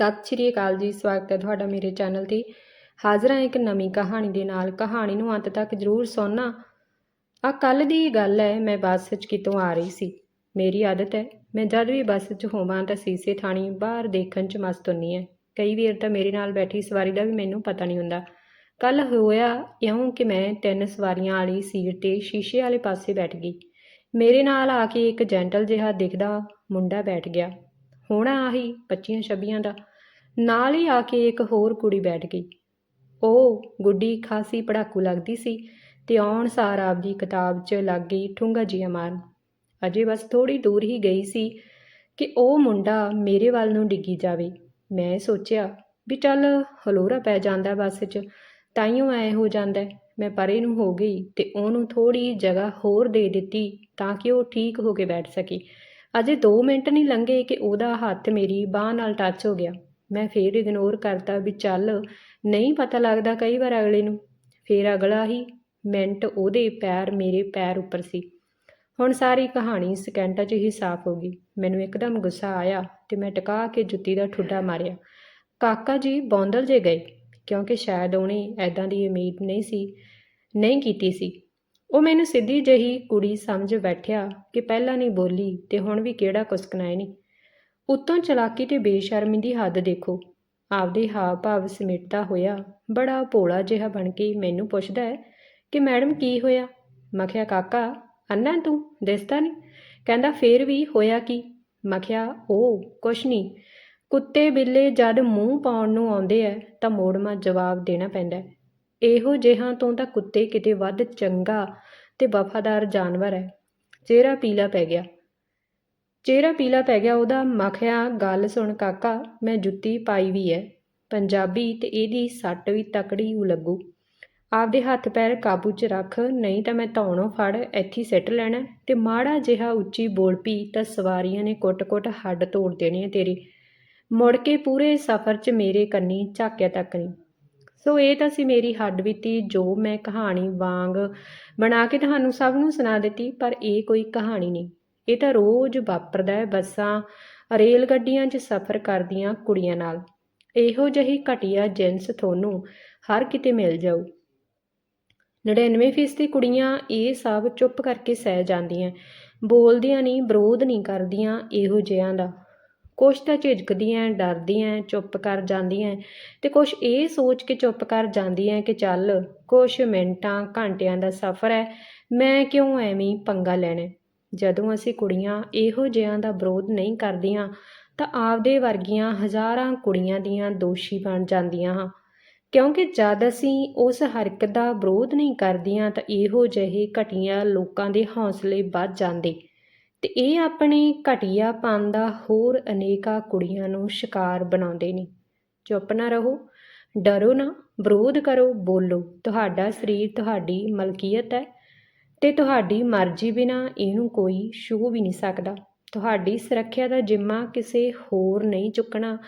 ਸਤਿ ਸ਼੍ਰੀ ਅਕਾਲ ਜੀ, ਸਵਾਗਤ ਹੈ ਤੁਹਾਡਾ ਮੇਰੇ ਚੈਨਲ ਤੇ। ਹਾਜ਼ਰ ਹਾਂ ਇੱਕ ਨਵੀਂ ਕਹਾਣੀ ਦੇ ਨਾਲ। ਕਹਾਣੀ ਨੂੰ ਅੰਤ ਤੱਕ ਜ਼ਰੂਰ ਸੁਣਨਾ। ਆ ਕੱਲ ਦੀ ਗੱਲ ਹੈ, ਮੈਂ ਬੱਸ 'ਚ ਕਿਤੋਂ ਆ ਰਹੀ ਸੀ। ਮੇਰੀ ਆਦਤ ਹੈ। ਮੈਂ ਜਦ ਵੀ ਬੱਸ 'ਚ ਹੋਵਾਂ ਤਾਂ ਸੀਸੇ ਥਾਣੀ ਬਾਹਰ ਦੇਖਣ 'ਚ ਮਸਤ ਹੁੰਨੀ ਹੈ। ਕਈ ਵਾਰ ਤਾਂ ਮੇਰੇ ਨਾਲ ਬੈਠੀ ਸਵਾਰੀ ਦਾ ਵੀ ਮੈਨੂੰ ਪਤਾ ਨਹੀਂ ਹੁੰਦਾ। ਕੱਲ ਹੋਇਆ ਇਉਂ ਕਿ ਮੈਂ ਤਿੰਨ ਸਵਾਰੀਆਂ ਵਾਲੀ ਸੀਟ ਤੇ ਸ਼ੀਸ਼ੇ ਵਾਲੇ ਪਾਸੇ ਬੈਠ ਗਈ। ਮੇਰੇ ਨਾਲ ਆ ਕੇ ਇੱਕ ਜੈਂਟਲ ਜਿਹਾ ਦਿਖਦਾ ਮੁੰਡਾ ਬੈਠ ਗਿਆ। ਹੋਣਾ ਆਹੀ 25 26 ਦਾ। ਨਾਲ ਹੀ ਆ ਕੇ ਇੱਕ ਹੋਰ ਕੁੜੀ ਬੈਠ ਗਈ। ਉਹ ਗੁੱਡੀ ਖਾਸੀ ਪੜਾਕੂ ਲੱਗਦੀ ਸੀ ਤੇ ਆਉਣ ਸਾਰ ਆਪਦੀ ਕਿਤਾਬ 'ਚ ਲੱਗ ਗਈ ਠੁੰਗਾ ਜਿਹਾ ਮਾਰਨ। ਅਜੇ ਬਸ ਥੋੜੀ ਦੂਰ ਹੀ ਗਈ ਸੀ ਕਿ ਉਹ ਮੁੰਡਾ ਮੇਰੇ ਵੱਲ ਨੂੰ ਡਿੱਗੀ ਜਾਵੇ। ਮੈਂ ਸੋਚਿਆ ਵੀ ਚੱਲ ਹਲੋਰਾ ਪੈ ਜਾਂਦਾ ਬੱਸ 'ਚ, ਤਾਈਓ ਐ ਹੋ ਜਾਂਦਾ। ਮੈਂ ਪਰੇ ਨੂੰ ਹੋ ਗਈ ਤੇ ਉਹਨੂੰ ਥੋੜੀ ਜਗ੍ਹਾ ਹੋਰ ਦੇ ਦਿੱਤੀ ਤਾਂ ਕਿ ਉਹ ਠੀਕ ਹੋ ਕੇ ਬੈਠ ਸਕੇ। ਅਜੇ 2 ਮਿੰਟ ਨਹੀਂ ਲੰਘੇ ਕਿ ਉਹਦਾ ਹੱਥ ਮੇਰੀ ਬਾਹ ਨਾਲ ਟੱਚ ਹੋ ਗਿਆ। ਮੈਂ ਫੇਰ ਇਗਨੋਰ ਕਰਤਾ ਵੀ ਚੱਲ, ਨਹੀਂ ਪਤਾ ਲੱਗਦਾ ਕਈ ਵਾਰ ਅਗਲੇ ਨੂੰ। ਫੇਰ ਅਗਲਾ ਹੀ ਮਿੰਟ ਉਹਦੇ ਪੈਰ ਮੇਰੇ ਪੈਰ ਉੱਪਰ ਸੀ। ਹੁਣ ਸਾਰੀ ਕਹਾਣੀ ਸਕਿੰਟਾਂ 'ਚ ਹੀ ਸਾਫ਼ ਹੋ ਗਈ। ਮੈਨੂੰ ਇੱਕਦਮ ਗੁੱਸਾ ਆਇਆ ਤੇ ਮੈਂ ਟਕਾ ਕੇ ਜੁੱਤੀ ਦਾ ਠੁੱਡਾ ਮਾਰਿਆ। ਕਾਕਾ ਜੀ ਬੌਂਦਲ ਜੇ ਗਏ, ਕਿਉਂਕਿ ਸ਼ਾਇਦ ਉਹਨੇ ਐਦਾਂ ਦੀ ਉਮੀਦ ਨਹੀਂ ਸੀ, ਨਹੀਂ ਕੀਤੀ ਸੀ। ਉਹ ਮੈਨੂੰ ਸਿੱਧੀ ਜਹੀ ਕੁੜੀ ਸਮਝ ਬੈਠਿਆ ਕਿ ਪਹਿਲਾਂ ਨਹੀਂ ਬੋਲੀ ਤੇ ਹੁਣ ਵੀ ਕਿਹੜਾ ਕੁਸਕਣਾ ਨਹੀਂ ਉੱਤੋਂ ਚਲਾਕੀ ਤੇ ਬੇਸ਼ਰਮੀ ਦੀ ਹੱਦ ਦੇਖੋ। ਆਪਦੇ ਹਾਵ ਭਾਵ ਸਮੇਟਦਾ ਹੋਇਆ ਬੜਾ ਭੋਲਾ ਜਿਹਾ ਬਣ ਕੇ ਮੈਨੂੰ ਪੁੱਛਦਾ ਹੈ ਕਿ ਮੈਡਮ ਕੀ ਹੋਇਆ? ਮਖਿਆ ਕਾਕਾ ਅੰਨਾ ਤੂੰ? ਦਿਸਦਾ ਨਹੀਂ? ਕਹਿੰਦਾ, ਫੇਰ ਵੀ ਹੋਇਆ ਕੀ? ਮਖਿਆ ਉਹ ਕੁਛ ਨਹੀਂ। ਕੁੱਤੇ ਬਿੱਲੇ ਜਦ ਮੂੰਹ ਪਾਉਣ ਨੂੰ ਆਉਂਦੇ ਐ ਤਾਂ ਮੋੜਮਾ ਜਵਾਬ ਦੇਣਾ ਪੈਂਦਾ ਇਹੋ ਜਿਹਾਂ ਤੋਂ ਤਾਂ ਕੁੱਤੇ ਕਿਤੇ ਵੱਧ ਚੰਗਾ ਤੇ ਵਫਾਦਾਰ ਜਾਨਵਰ ਹੈ। ਚਿਹਰਾ ਪੀਲਾ ਪੈ ਗਿਆ। ਚਿਹਰਾ ਪੀਲਾ ਪੈ ਗਿਆ, ਉਹਦਾ ਮਖਿਆ ਗੱਲ ਸੁਣ, ਕਾਕਾ, ਮੈਂ ਜੁੱਤੀ ਪਾਈ ਵੀ ਹੈ ਪੰਜਾਬੀ ਤੇ ਇਹਦੀ ਸੱਟ ਵੀ ਤਕੜੀ ਹੋ ਲੱਗੂ। ਆਪਦੇ ਹੱਥ ਪੈਰ ਕਾਬੂ 'ਚ ਰੱਖ, ਨਹੀਂ ਤਾਂ ਮੈਂ ਧੌਣੋਂ ਫੜ, ਇੱਥੇ ਸਿੱਟ ਲੈਣਾ ਤੇ ਮਾੜਾ ਜਿਹਾ ਉੱਚੀ ਬੋਲ ਪੀ, ਤਾਂ ਸਵਾਰੀਆਂ ਨੇ ਕੁੱਟ-ਕੁੱਟ ਹੱਡ ਤੋੜ ਦੇਣੇ ਤੇਰੇ। ਮੁੜ ਕੇ ਪੂਰੇ ਸਫ਼ਰ 'ਚ ਮੇਰੇ ਕੰਨੀ ਝਾਕਿਆ ਤੱਕ ਨਹੀਂ ਸੋ ਇਹ ਤਾਂ ਸੀ ਮੇਰੀ ਹੱਡ ਬੀਤੀ ਜੋ ਮੈਂ ਕਹਾਣੀ ਵਾਂਗ ਬਣਾ ਕੇ ਤੁਹਾਨੂੰ ਸਭ ਨੂੰ ਸੁਣਾ ਦਿੱਤੀ, ਪਰ ਇਹ ਕੋਈ ਕਹਾਣੀ ਨਹੀਂ। ਇਹ ਤਾਂ ਰੋਜ਼ ਵਾਪਰਦਾ ਹੈ ਬੱਸਾਂ, ਰੇਲ ਗੱਡੀਆਂ 'ਚ ਸਫ਼ਰ ਕਰਦੀਆਂ ਕੁੜੀਆਂ ਨਾਲ। ਇਹੋ ਜਿਹੀ ਘਟੀਆ ਜਿੰਸ ਤੁਹਾਨੂੰ ਹਰ ਕਿਤੇ ਮਿਲ ਜਾਊ। 99% ਕੁੜੀਆਂ ਇਹ ਸਭ ਚੁੱਪ ਕਰਕੇ ਸਹਿ ਜਾਂਦੀਆਂ। ਬੋਲਦੀਆਂ ਨਹੀਂ ਵਿਰੋਧ ਨਹੀਂ ਕਰਦੀਆਂ ਇਹੋ ਜਿਹਿਆਂ ਦਾ। ਕੁਛ ਤਾਂ ਝਿਜਕਦੀਆਂ ਡਰਦੀਆਂ ਚੁੱਪ ਕਰ ਜਾਂਦੀਆਂ ਤੇ ਕੁਛ ਇਹ ਸੋਚ ਕੇ ਚੁੱਪ ਕਰ ਜਾਂਦੀਆਂ ਕਿ ਚੱਲ ਕੁਛ ਮਿੰਟਾਂ, ਘੰਟਿਆਂ ਦਾ ਸਫ਼ਰ ਹੈ ਮੈਂ ਕਿਉਂ ਐਵੇਂ ਪੰਗਾ ਲੈਣਾ ਜਦੋਂ ਅਸੀਂ ਕੁੜੀਆਂ ਇਹੋ ਜਿਹਿਆਂ ਦਾ ਵਿਰੋਧ ਨਹੀਂ ਕਰਦੀਆਂ, ਤਾਂ ਆਪਦੇ ਵਰਗੀਆਂ ਹਜ਼ਾਰਾਂ ਕੁੜੀਆਂ ਦੀਆਂ ਦੋਸ਼ੀ ਬਣ ਜਾਂਦੀਆਂ ਹਾਂ। ਕਿਉਂਕਿ ਜਦ ਅਸੀਂ ਉਸ ਹਰਕਤ ਦਾ ਵਿਰੋਧ ਨਹੀਂ ਕਰਦੀਆਂ, ਤਾਂ ਇਹੋ ਜਿਹੇ ਘਟੀਆਂ ਲੋਕਾਂ ਦੇ ਹੌਸਲੇ ਵੱਧ ਜਾਂਦੇ। ਅਤੇ ਇਹ ਆਪਣੇ ਘਟੀਆਪਨ ਦਾ ਹੋਰ ਅਨੇਕਾਂ ਕੁੜੀਆਂ ਨੂੰ ਸ਼ਿਕਾਰ ਬਣਾਉਂਦੇ ਨੇ। ਚੁੱਪ ਨਾ ਰਹੋ, ਡਰੋ ਨਾ, ਵਿਰੋਧ ਕਰੋ, ਬੋਲੋ, ਤੁਹਾਡਾ ਸਰੀਰ ਤੁਹਾਡੀ ਮਲਕੀਅਤ ਹੈ ਤੇ ਤੁਹਾਡੀ ਮਰਜ਼ੀ ਬਿਨਾ ਇਹਨੂੰ ਕੋਈ ਛੂਹ ਵੀ ਨਹੀਂ ਸਕਦਾ। ਤੁਹਾਡੀ ਸੁਰੱਖਿਆ ਦਾ ਜਿੰਮਾ ਕਿਸੇ ਹੋਰ ਨਹੀਂ ਚੁੱਕਣਾ।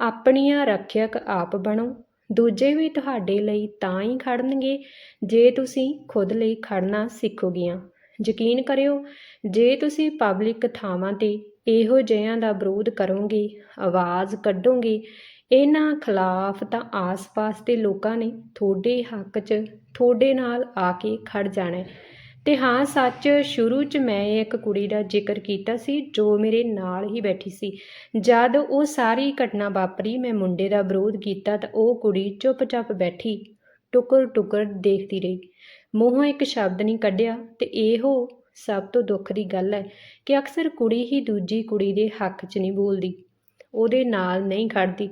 ਆਪਣੀਆਂ ਰੱਖਿਅਕ ਆਪ ਬਣੋ, ਦੂਜੇ ਵੀ ਤੁਹਾਡੇ ਲਈ ਤਾਂ ਹੀ ਖੜਨਗੇ ਜੇ ਤੁਸੀਂ ਖੁਦ ਲਈ ਖੜਨਾ ਸਿੱਖੋਗੀਆਂ। ਯਕੀਨ ਕਰਿਓ, ਜੇ ਤੁਸੀਂ ਪਬਲਿਕ ਥਾਵਾਂ ਤੇ ਇਹੋ ਜਿਹਿਆਂ ਦਾ ਵਿਰੋਧ ਕਰੋਗੇ, ਆਵਾਜ਼ ਕੱਢੋਗੇ, ਇਹਨਾਂ ਖਿਲਾਫ ਤਾਂ ਆਸ-ਪਾਸ ਦੇ ਲੋਕਾਂ ਨੇ ਤੁਹਾਡੇ ਹੱਕ 'ਚ ਤੁਹਾਡੇ ਨਾਲ ਆ ਕੇ ਖੜ ਜਾਣਾ। ਤੇ ਹਾਂ, ਸੱਚ, ਸ਼ੁਰੂ 'ਚ ਮੈਂ ਇੱਕ ਕੁੜੀ ਦਾ ਜ਼ਿਕਰ ਕੀਤਾ ਸੀ, ਜੋ ਮੇਰੇ ਨਾਲ ਹੀ ਬੈਠੀ ਸੀ। ਜਦ ਉਹ ਸਾਰੀ ਘਟਨਾ ਵਾਪਰੀ, ਮੈਂ ਮੁੰਡੇ ਦਾ ਵਿਰੋਧ ਕੀਤਾ ਤਾਂ ਉਹ ਕੁੜੀ ਚੁੱਪ-ਚਾਪ ਬੈਠੀ। ਟੁਕਰ-ਟੁਕਰ ਦੇਖਦੀ ਰਹੀ। ਮੂੰਹੋਂ ਇੱਕ ਸ਼ਬਦ ਨਹੀਂ ਕੱਢਿਆ ਤੇ ਇਹੋ ਸਭ ਤੋਂ ਦੁੱਖ ਦੀ ਗੱਲ ਹੈ ਕਿ ਅਕਸਰ ਕੁੜੀ ਹੀ ਦੂਜੀ ਕੁੜੀ ਦੇ ਹੱਕ 'ਚ ਨਹੀਂ ਬੋਲਦੀ। ਉਹਦੇ ਨਾਲ ਨਹੀਂ ਖੜਦੀ।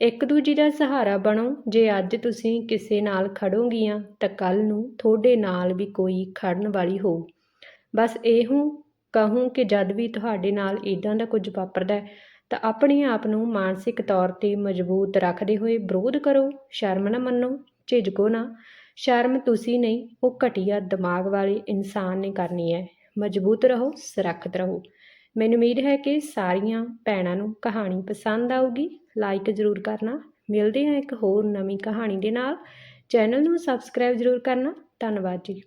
ਇੱਕ ਦੂਜੀ ਦਾ ਸਹਾਰਾ ਬਣੋ। ਜੇ ਅੱਜ ਤੁਸੀਂ ਕਿਸੇ ਨਾਲ ਖੜੋਗੀਆਂ ਤਾਂ ਕੱਲ ਨੂੰ ਤੁਹਾਡੇ ਨਾਲ ਵੀ ਕੋਈ ਖੜਨ ਵਾਲੀ ਹੋ ਬਸ ਇਹੋ ਕਹੂੰ ਕਿ ਜਦ ਵੀ ਤੁਹਾਡੇ ਨਾਲ ਇਦਾਂ ਦਾ ਕੁਝ ਵਾਪਰਦਾ ਹੈ, ਤਾਂ ਆਪਣੇ ਆਪ ਨੂੰ ਮਾਨਸਿਕ ਤੌਰ ਤੇ ਮਜ਼ਬੂਤ ਰੱਖਦੇ ਹੋਏ ਵਿਰੋਧ ਕਰੋ, ਸ਼ਰਮ ਨਾ ਮੰਨੋ। ਝਿਜਕੋ ਨਾ। ਸ਼ਰਮ ਤੁਸੀਂ ਨਹੀਂ, ਉਹ ਘਟੀਆ ਦਿਮਾਗ ਵਾਲੇ ਇਨਸਾਨ ਨੇ ਕਰਨੀ ਹੈ ਮਜ਼ਬੂਤ ਰਹੋ, ਸੁਰੱਖਿਅਤ ਰਹੋ। ਮੈਨੂੰ ਉਮੀਦ ਹੈ ਕਿ ਸਾਰੀਆਂ ਭੈਣਾਂ ਨੂੰ ਕਹਾਣੀ ਪਸੰਦ ਆਊਗੀ। ਲਾਈਕ ਜ਼ਰੂਰ ਕਰਨਾ। ਮਿਲਦੇ ਹਾਂ ਇੱਕ ਹੋਰ ਨਵੀਂ ਕਹਾਣੀ ਦੇ ਨਾਲ। ਚੈਨਲ ਨੂੰ ਸਬਸਕ੍ਰਾਈਬ ਜ਼ਰੂਰ ਕਰਨਾ। ਧੰਨਵਾਦ ਜੀ।